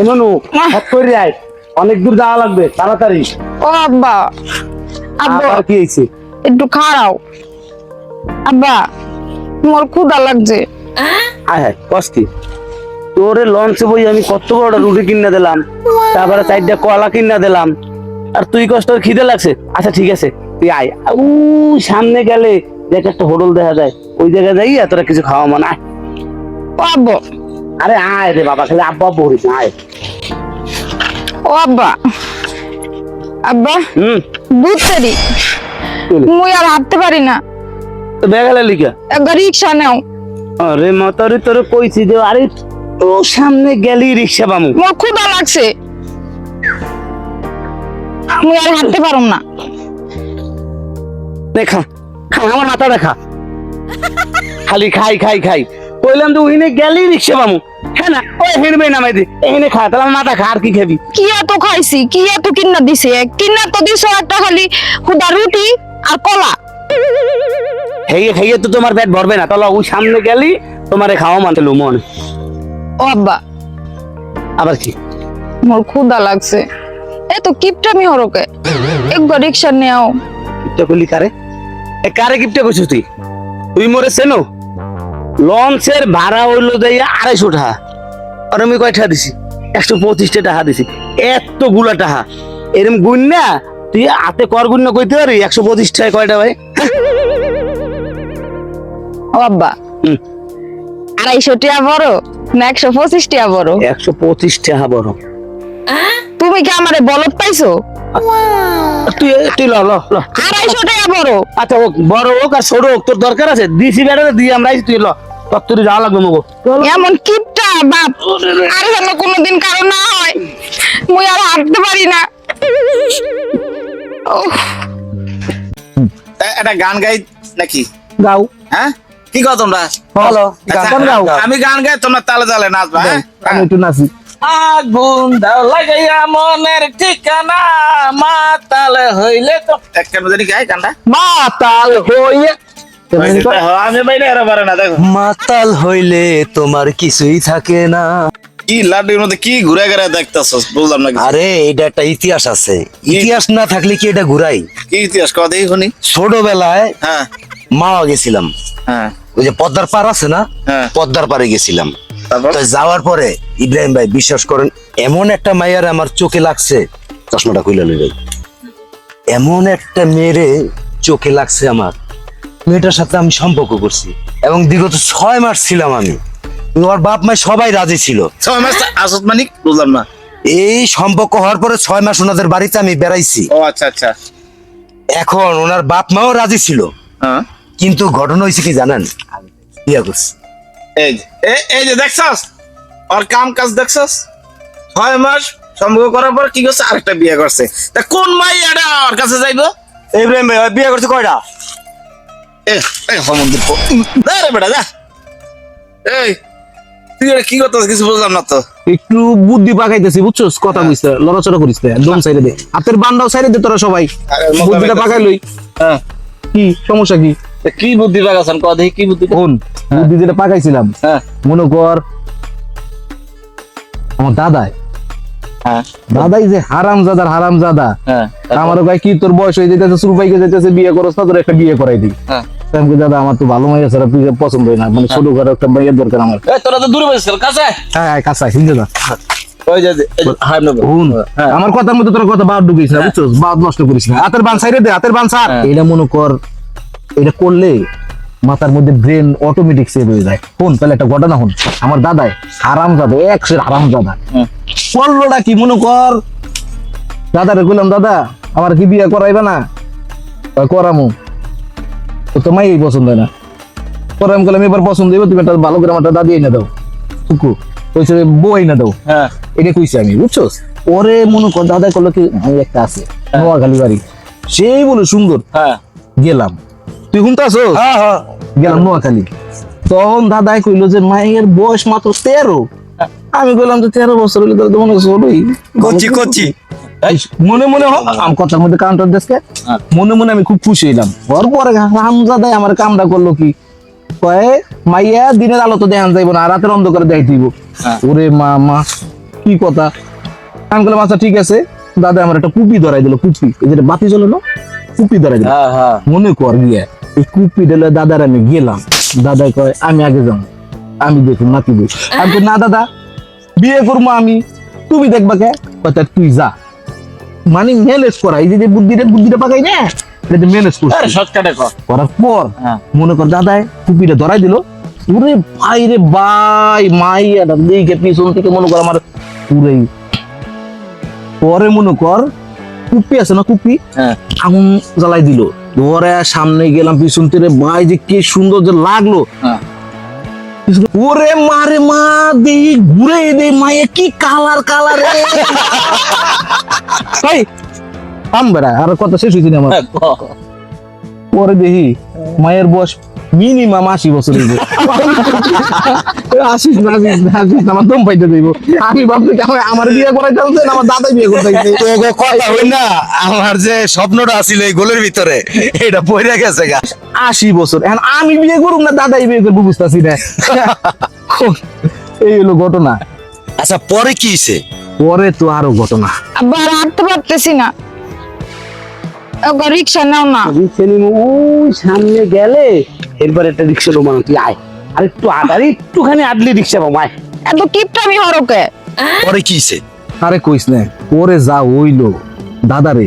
এমনও হট করে আয়। অনেক দূর যাওয়া লাগবে তাড়াতাড়ি। ও আব্বা। আব্বা কি হয়েছে? একটু খাড়াও। আব্বা মোর ক্ষুধা লাগছে। আয় হায় কষ্টি তোরে লঞ্চে বই আমি কত বড় রুটি কিনে দিলাম তারপরে চারটা কলা কিনে দিলাম আর তুই কষ্ট খিদে লাগছে? আচ্ছা ঠিক আছে তুই আয়। উ সামনে গেলে দেখ একটা হোটেল দেখা যায় ওই জায়গায় যাই তোরা কিছু খাওয়া মানে আয়। আব্বা। আরে আয় রে বাবা খালি আব্বা আব্বা আয়। ও আব্বা। আব্বা হুম। দুধ তেরি চলে। মুই আর হাঁটতে পারি না। তো বেগালে লিখা একটা রিক্সা নাও। আরে মাতারি তোরে কইছি যে আরে তো সামনে গেলি রিক্সা পামু মোর ক্ষুধা লাগছে। মুই আর হাঁটতে পারুম না। দেখা খা আমার মাথা দেখা। খালি খাই খাই খাই। কইলাম তো ওইনে গেলি রিক্সা পামু। হ্যাঁ না? ওই হেনবে নামাই দি। এখানে খা তাহলে মাথা খা আর কি খাবি? কি এত খাইছি? কি এত কিনা দিছে? কিনা তো দিছো একটা খালি খুদা রুটি আর কলা। খাইয়ে খাইয়ে তো তোমার পেট ভরবে না। তাহলে ওই সামনে গেলি তোমারে খাওয়া মানতে মন। ও আব্বা। আবার কি? মোর ক্ষুধা লাগছে। এ তো কিপটামি হরকে। একবার রিক্সা নেও। কিপটা করলি কারে? এ কারে কিপটা করছিস তুই? তুই মরে সেনো লঞ্চের ভাড়া হইল দেয় আড়াইশো টাকা। আর আমি কয় টাকা দিছি? একশো পঁচিশটা টাকা দিছি। এতগুলা টাকা। এরম গুণ না তুই হাতে কর গুণ না কইতে পারি একশো পঁচিশ টাকা কয়টা ভাই হুম। আড়াইশো টিয়া বড় না একশো পঁচিশ টিয়া বড়? একশো পঁচিশ টাকা বড়। তুমি কি আমারে বলত পাইছো? তুই তুই ল ল ল। আড়াইশো টাকা বড়। আচ্ছা হোক বড় হোক আর ছোট হোক তোর দরকার আছে? দিছি বেড়া দিয়ে আমরা তুই ল। যাওয়া লাগবে মগো। এমন কিপটা বাপ। আর যেন কোনোদিন কারও না হয়। মুই আর হাঁটতে পারি না। উফ, এ- একটা গান গাই নাকি? গাও। হ্যাঁ? কি কও তোমরা? ভালো আচ্ছা, গান গাও। আমি গান গাই তোমরা তালে তালে নাচবা হ্যাঁ? আমি একটু নাচি। আগুন দাও লাগাইয়া মনের ঠিকানা মাতাল হইলে তো কেন জানি গাই গানটা। মাতাল হইয়ে মাতাল হইলে তোমার কিছুই থাকে না। কি লাড্ডুর মধ্যে কি ঘুরে ঘুরে দেখতেছস বুঝলাম না। আরে এটা একটা ইতিহাস আছে। ইতিহাস না থাকলে কি এটা ঘুরাই? কি ইতিহাস? কও দেখি শুনি। ছোটবেলায় হ্যাঁ। মাওয়া গেছিলাম। হ্যাঁ। ওই যে পদ্মার পার আছে না? হ্যাঁ। পদ্মার পারে গেছিলাম। তো যাওয়ার পরে ইব্রাহিম ভাই বিশ্বাস করেন এমন একটা মাইয়ার আমার চোখে লাগছে চশমাটা খুলে লই ভাই এমন একটা মেয়েরে চোখে লাগছে আমার। মেয়েটার সাথে আমি সম্পর্ক করছি এবং বিগত ছয় মাস ছিলাম আমি। ওর বাপ মা সবাই রাজি ছিল। ছয় মাস আসত মানিক বুঝলাম না। এই সম্পর্ক হওয়ার পরে ছয় মাস ওনাদের বাড়িতে আমি বেড়াইছি। ও আচ্ছা আচ্ছা। এখন ওনার বাপ মাও রাজি ছিল। হ্যাঁ। কিন্তু ঘটনা হয়েছে কি জানেন? বিয়া করছি। এই যে এ- এই যে দেখছস? ওর কাম কাজ দেখছস? ছয় মাস সম্পর্ক করার পর কি করছে? আরেকটা বিয়ে করছে। তা কোন মাই এটা ওর কাছে যাইবো? ইব্রাহিম ভাই বিয়া করছে কয়টা? একটু বুদ্ধি পাকাইতেছি বুঝছস? কথা বুঝতে লড়াচড়া করিস না একদম সাইডে দে। হাতের দে তোরা সবাই। বুদ্ধিটা পাকাই লই। হ্যাঁ। কি সমস্যা কি? কি বুদ্ধি দেখি কি বুদ্ধি কোন বুদ্ধি যেটা পাকাইছিলাম হ্যাঁ। মনে কর আমার দাদাই হ্যাঁ দাদাই যে হারাম জাদার হারাম জাদা হ্যাঁ আমার ভাই কি তোর বয়স হয়ে যেতেছে শুরু পাইকে যেতেছে বিয়ে করস না তোর একটা বিয়ে করাই দিই হ্যাঁ। আমি দাদা আমার তো ভালো মাইয়া ছাড়া পছন্দ হয় না। মানে ছোট ঘরে একটা মাইয়ের দরকার আমার। তোরা তো দূরে বসেছিল কাছে? হ্যাঁ হ্যাঁ কাঁচা হিন্দে দা হুন। আমার কথার মধ্যে তোর কথা বাদ ঢুকিস না বুঝছস? বাদ নষ্ট করিস না। হাতের বান সাইডে দে হাতের বান সার। এটা মনে কর এটা করলে মাথার মধ্যে ব্রেন অটোমেটিক সেভ হয়ে যায়। শুন তাহলে একটা ঘটনা শুন আমার দাদাই হারাম দাদা একশো হারাম দাদা। করলোটা কি মনে কর? দাদারে কইলাম দাদা আমার কি বিয়ে করাইবে না? করামু। তো তো মাই পছন্দ হয় না। পরে আমি এবার পছন্দ হইবে তুমি একটা ভালো করে আমার দাদি এনে দাও। টুকু কইছে বউ এনে দাও। হ্যাঁ। এটা কইছি আমি বুঝছস? ওরে মনে কর দাদা করল কি আমি একটা আছে নোয়াখালী বাড়ি। সেই বলে সুন্দর। হ্যাঁ। গেলাম। তুই শুনতাছ হ্যাঁ হ্যাঁ। গেলাম নোয়াখালী। তখন দাদাই কইলো যে মায়ের বয়স মাত্র তেরো। আমি বললাম যে তেরো বছর হলে তো মনে ষোলোই কচি কচি। মনে মনে হ আমি কথার মধ্যে কাউন্টার দেশকে মনে মনে আমি খুব খুশি হইলাম। ওর পরে হামজাদাই আমার কামটা করল কি? কয়ে মাইয়া দিনের আলো তো দেখান যাইব না রাতের অন্ধকারে দেখাই দিব। ওরে মা মা কি কথা? আমি বললাম আচ্ছা ঠিক আছে। দাদা আমার একটা কুপি ধরাই দিল কুপি যেটা বাতি জ্বলে না কুপি ধরাই দিল। হ্যাঁ হ্যাঁ। মনে কর গিয়ে এই কুপি দিলে দাদার আমি গেলাম। দাদা কয় আমি আগে যাম আমি দেখুন নাতি দেখ। আমি না দাদা বিয়ে করব আমি। তুমি দেখবা কে? তা তুই যা। মানে ম্যানেজ করা। এই যে বুদ্ধিটা বুদ্ধিটা পাকাই না এটা ম্যানেজ করছি শর্টকাটে করার পর হ্যাঁ। মনে কর টুপিটা ধরাই দিল। ওরে ভাই রে ভাই দিকে পিছন থেকে মনে কর আমার পুরেই পরে মনে কর কুপি আছে না কুপি হ্যাঁ। আগুন জ্বালাই দিল। ধরে সামনে গেলাম পিছন থেকে। ভাই যে কি সুন্দর যে লাগল। হ্যাঁ। ওরে মারে মা দে ঘুরে দে মায়ে কি কালার কালার ভাই থাম বেড়া আর কথা শেষ হয়েছে আমার। পরে দেখি মায়ের বয়স মিনিমাম আশি বছর হইব। আসিস না আসিস না আসিস আমার দম পাইতে দেব আমি ভাবছি কি আমার- বিয়ে করাই চলছে আমার দাদাই বিয়ে করতে গেছে। কথা হই না আমার যে স্বপ্নটা আছিল এই গোলের ভিতরে এটা পড়ে গেছে গা। আশি বছর। এখন আমি বিয়ে করুম না দাদাই বিয়ে করব বুঝতেছি না। এই হলো ঘটনা। আচ্ছা পরে কি পরে তো আরও ঘটনা। আব্বা আর হাঁটতে পারতেছি না। রিক্সা নাও না। রিক্সা নিয়ে ওই সামনে গেলে এরপর একটা রিক্সা লোমানো তুই আয়। আর একটু আট আর একটুখানি আটলি রিক্সা পাবো আয়। এত কিপটা আমি হরকে। পরে কি হইছে? আরে কইস না পরে যা হইল দাদারে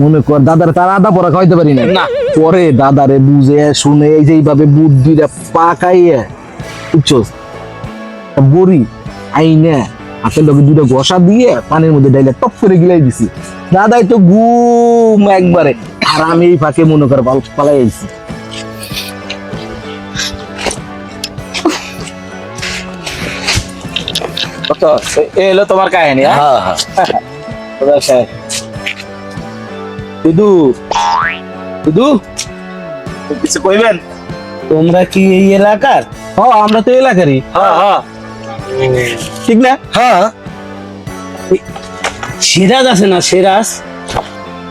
মনে কর দাদার তার আদা পরা খাইতে পারি না না। পরে দাদারে বুঝে শুনে এই যে এইভাবে বুদ্ধিটা পাকাইয়ে বুঝছস? বড়ি আইনে হাতের লগে দুটো ঘষা দিয়ে পানির মধ্যে ডাইলে টপ করে গিলাই দিছি। দাদাই তো ঘুম একবারে। আর আমি এই ফাঁকে মনে কর পাল- পালাই আইছি। তো এ হলো তোমার কাহিনী হ্যাঁ? হ্যাঁ হ্যাঁ। তোমার কাহিনী। দুদু। দুদু? কিছু কইবেন? তোমরা কি এই এলাকার? হ আমরা তো এলাকারই। হ্যাঁ হ্যাঁ। ঠিক না? হ্যাঁ। সিরাজ আছে না সিরাজ?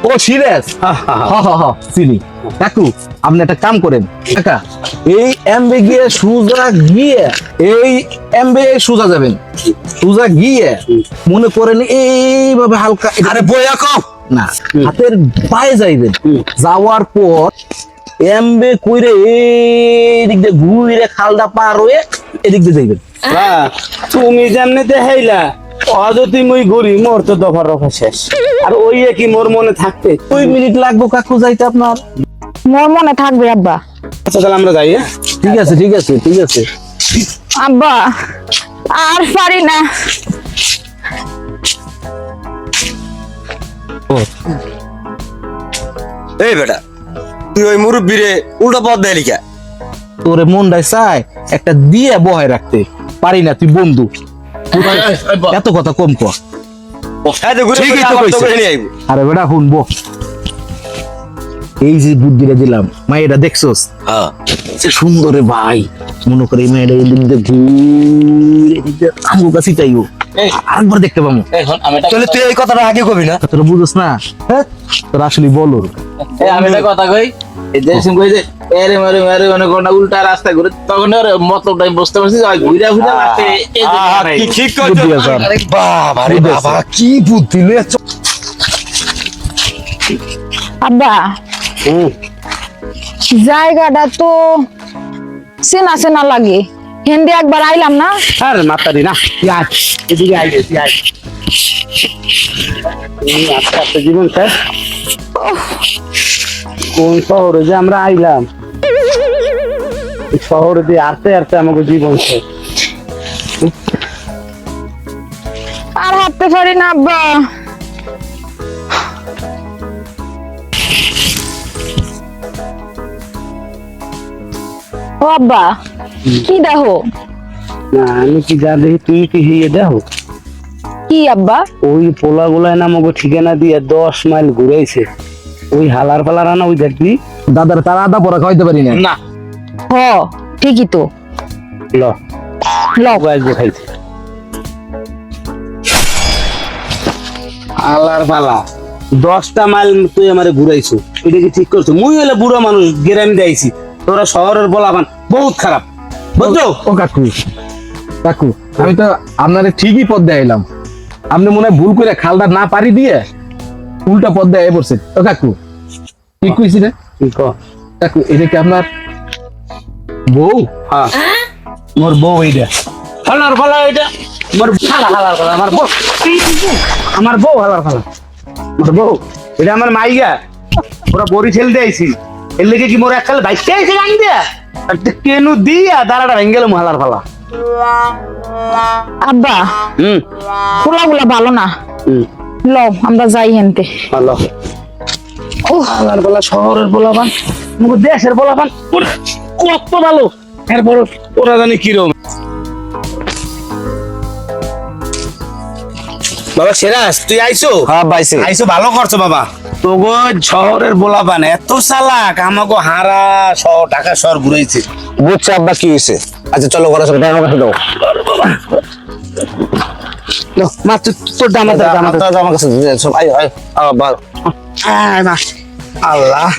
ও হ চিনি। কাকু আপনি একটা কাম করেন। কাকা এই এমবে গিয়ে সুজা গিয়ে এই এমবে সুজা যাবেন। সুজা গিয়ে মনে করেন এইভাবে হালকা আরে বইয়া কম না হাতের পায়ে যাইবেন। যাওয়ার পর এমবে কইরে এদিক দিয়ে ঘুরে খালটা পার হয়ে এদিক দিয়ে যাইবেন। তুমি যেমনি দেখাইলা মই ঘুরি মোর তো দফার রফা শেষ। আর ওই কি মোর মনে থাকতে। দুই মিনিট লাগবো কাকু যাইতে আপনার। মোর মনে থাকবে আব্বা। আচ্ছা তাহলে আমরা যাই হ্যাঁ? ঠিক আছে ঠিক আছে ঠিক আছে। আব্বা আর পারি না। এই বেটা তুই ওই মুরব্বিরে উল্টা পথ দেয় লিখা। তোরে মনটাই চায় একটা দিয়ে বহায় রাখতে। পারি না তুই বন্ধু। এত কথা কম কর ঠিকই তো কইছে। আরে বেটা শুনব। এই যে বুদ্ধিটা দিলাম মা এটা দেখছোস? হ্যাঁ। সে সুন্দরে ভাই মনে করে মেয়েটা এই দিক দিয়ে ঘুরে এদিক আমগো কাছে চাইও আরেকবার দেখতে পাবো। তাহলে তুই এই কথাটা আগে কবি না? তোরা বুঝোস না? হ্যাঁ? তোরা আসলে বলো। আমি কথা কই। এই কই যে এরে মেরে মেরে মানে কোনটা উল্টা রাস্তা ঘুরে তখন ওর মতলবটা আমি বুঝতে পারছি যে ঘুরে ঘুরে রাস্তা এই যে আহা, নাই। কি ঠিক কইছো? আছে। আর। আরে বাবা রে বাবা কি বুদ্ধি লইয়া আব্বা জায়গাটা তো চেনা চেনা লাগে। হেন্দি একবার আইলাম না? আরে মাতারি না এদিকে আস্তে আস্তে জীবন শেষ কোন শহরে যে আমরা আইলাম? শহরে দিয়ে আসতে আস্তে আমাকে জীবন শেষ। আর হাঁটতে পারি না আব্বা। ও আব্বা কি দেখো না আমি কি যা দেখি তুই কি হিয়ে দেখো কি আব্বা? ওই পোলা গুলায় নামক ঠিকানা দিয়ে দশ মাইল ঘুরেছে ওই হালার পালার আনা ওই দেখবি। দাদার তার আদা পরা খাইতে পারি না। না। হ ঠিকই তো। ল। লও আসব খাইতে আলার পালা। দশটা মাইল তুই আমারে ঘুরাইছো। এটা কি ঠিক করছ? মুই হলে বুড়ো মানুষ গ্রাম দিয়েছি তোরা শহরের বলাবান বহুত খারাপ। বুঝছ? ও কাকু কাকু আমি তো আপনার ঠিকই পথ দেখাইলাম। আপনি মনে হয় ভুল করে খালটা না পারি দিয়ে উল্টা পথ দেয় পড়ছে ও কাকু ঠিক কইছি রে কি। এটা কি আপনার? বউ? হ্যাঁ। মোর বউ এইটা হালার ফালা এটা মোর হালা হালার ফালা আমার বউ। আমার বউ হালার ফালা। মোর বউ এটা আমার মাইয়া ওরা বড়ি ঠেল দিয়েছি এর লেগে কি মোর এককাল বাইশে আইছে গান দিয়া? আর কেনু দিয়া? দাঁড়াটা ভেঙে গেল হালার ফালা। আব্বা হুম। ভালো না। আমরা যাই হেনতে। ভালো। ও হালার ফালা শহরের মুখ দেশের ওরা কত ভালো। এরপর ওরা জানি কিরম। বাবা সেরাজ তুই আইছো? হ্যাঁ বাইছে আইসো ভালো করছ বাবা। তোগো শহরের বলাবান এত চালাক আমাকে হারা শহর টাকা শহর ঘুরেছে বুঝছে আব্বা কি হয়েছে আচ্ছা চলো ঘরে চলো আমার কাছে দাও মা তোর দাম আমার কাছে আমার কাছে সব আয় আয় আল্লাহ।